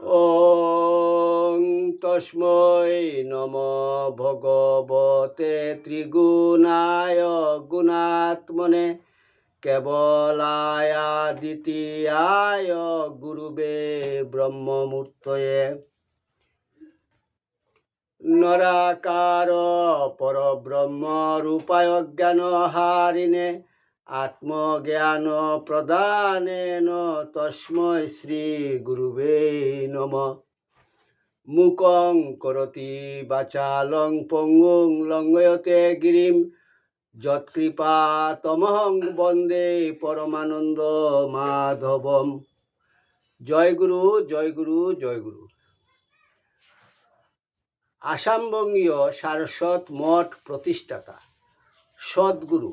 ওং তস্মৈ নম ভগবতে ত্রিগুণায় গুণাত্মনে কেবলায়া দ্বিতীয় গুরুবে ব্রহ্মমূর্তয়ে নরাকার পরব্রহ্ম রূপায় জ্ঞান হারিণে আত্মজ্ঞান প্রদানেন তস্ময় শ্রী গুরুবে নম। মুকং করতি বাচালং পঙ্গুং লঙ্ঘয়তে গিরিম। যৎকৃপা তমহং বন্দে পরমানন্দ মাধবম। জয় গুরু জয় গুরু জয় গুরু। আসামবঙ্গীয় সারস্বত মঠ প্রতিষ্ঠাতা সদ্গুরু।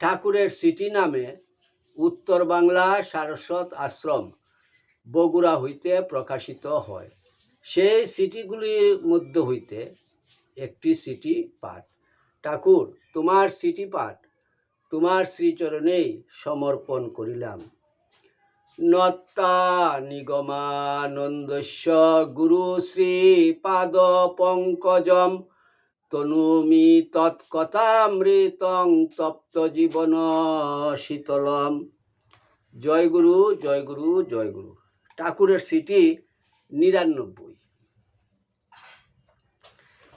ঠাকুরের সিটি নামে উত্তর বাংলা সারস্বত আশ্রম, বগুড়া হইতে প্রকাশিত হয়। সেই সিটিগুলির মধ্যে হইতে একটি সিটি পাঠ। ঠাকুর, তোমার সিটি পাঠ, তোমার শ্রীচরণেই সমর্পণ করিলাম। নত্তা নিগমানন্দস্য গুরু শ্রী পাদ পঙ্কজম তনুমি তৎকথামৃতং তপ্ত জীবন শীতলম। জয় গুরু জয় গুরু জয় গুরু। ঠাকুরের সিটি নিরানব্বই।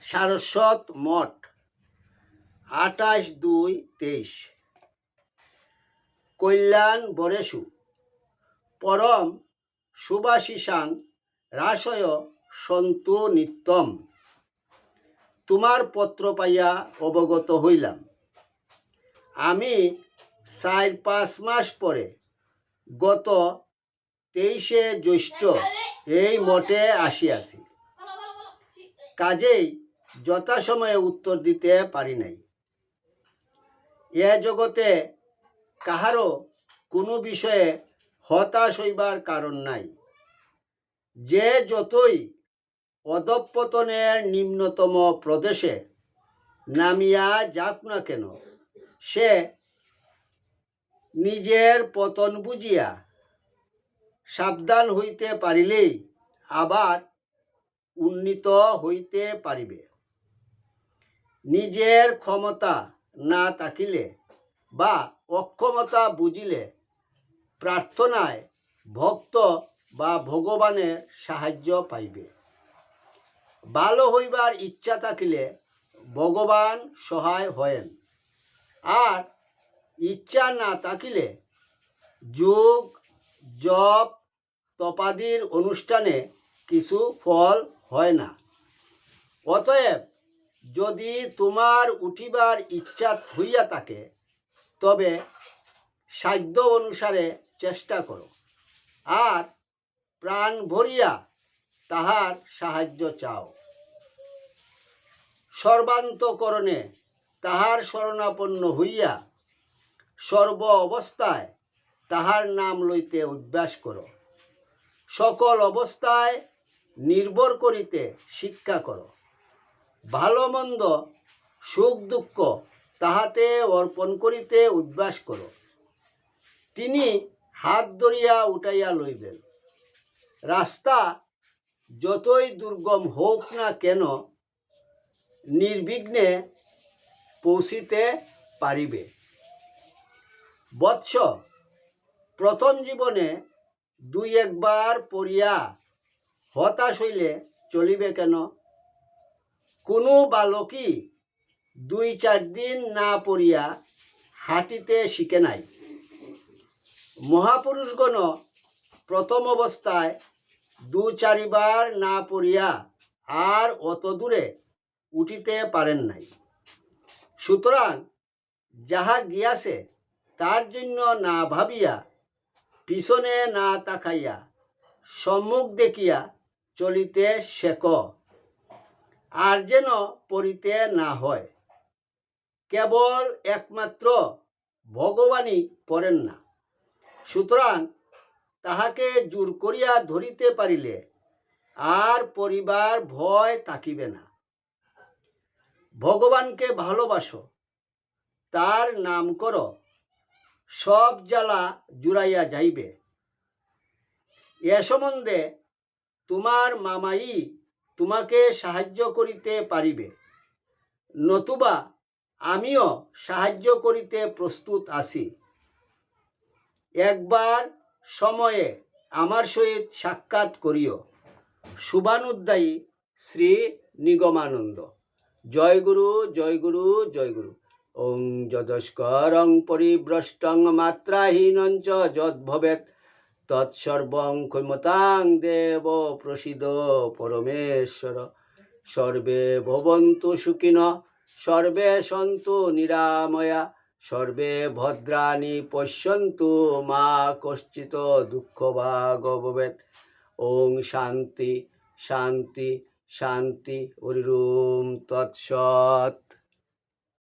সারস্বত মঠ, আঠাশ দুই তেইশ। কল্যাণ বরেশু, পরম সুবাশিসাং রাসয় সন্তু নিত্যম। তোমার পত্র পাইয়া অবগত হইলাম। আমি চার পাঁচ মাস পরে গত তেইশে জ্যৈষ্ঠ এই মঠে আসিয়াছি। কাজেই যথাসময়ে উত্তর দিতে পারি নাই। এ জগতে কাহারও কোনো বিষয়ে হতাশ হইবার কারণ নাই। যে যতই অধঃপতনের নিম্নতম প্রদেশে নামিয়া যাক না কেন? সে নিজের পতন বুঝিয়া সাবধান হইতে পারিলেই আবার উন্নীত হইতে পারিবে। নিজের ক্ষমতা না থাকিলে বা অক্ষমতা বুঝিলে প্রার্থনায় ভক্ত বা ভগবানের সাহায্য পাইবে। ভালো হইবার ইচ্ছা থাকিলে ভগবান সহায় হয়েন। আর ইচ্ছা না থাকিলে যোগ, জপ, তপাদির অনুষ্ঠানে কিছু ফল হয় না। অতএব যদি তোমার উঠিবার ইচ্ছা হইয়া থাকে, তবে সাধ্য অনুসারে চেষ্টা করো। আর প্রাণ ভরিয়া তাহার সাহায্য চাও। সর্বান্তকরণে তাহার শরণাপন্ন হইয়া সর্ব অবস্থায় তাহার নাম লইতে অভ্যাস করো। সকল অবস্থায় নির্ভর করিতে শিক্ষা করো। ভালো মন্দ সুখ দুঃখ তাহাতে অর্পণ করিতে উদ্বাস করো। তিনি হাত ধরিয়া উঠাইয়া লইবেন। রাস্তা যতই দুর্গম হোক না কেন, নির্বিঘ্নে পৌঁছিতে পারিবে। বৎস, প্রথম জীবনে দুই একবার পড়িয়া হতাশ হইলে চলিবে কেন? কোনো বালকই দুই চার দিন না পড়িয়া হাঁটিতে শিখে নাই। মহাপুরুষগণ প্রথম অবস্থায় দু চারিবার না পড়িয়া আর অত দূরে উঠিতে পারেন নাই। সুতরাং যাহা গিয়াছে তার জন্য না ভাবিয়া, পিছনে না তাকাইয়া, সম্মুখ দেখিয়া চলিতে শেখ আর যেন পড়িতে না হয়, কেবল একমাত্র ভগবানই পড়েন না। সুতরাং তাহাকে জোর করিয়া ধরিতে পারিলে আর পরিবার ভয় থাকিবে না। ভগবানকে ভালোবাসো, তার নাম করো, সব জ্বালা জুড়াইয়া যাইবে। এ সম্বন্ধে তোমার মামাই তোমাকে সাহায্য করিতে পারিবে, নতুবা আমিও সাহায্য করিতে প্রস্তুত আছি। একবার সময়ে আমার সহিত সাক্ষাৎ করিও। শুভানুদ্দায়ী শ্রী নিগমানন্দ। জয় গুরু জয় গুরু জয় গুরু। ওং যদস্করং পরিভ্রষ্টং মাত্রাহীনং চ যদ্ভবেৎ। তৎসর্বং ক্ষমতাং দেব প্রসিদ পরমেশ্বর। সর্বে ভবন্তু সুখিন, সর্বে সন্তু নিরাময়া। সর্বে ভদ্রাণী পশ্যন্তু মা কশ্চিত দুঃখ ভাগ ভবেৎ। ওং শান্তি শান্তি শান্তি হরিম তৎসৎ।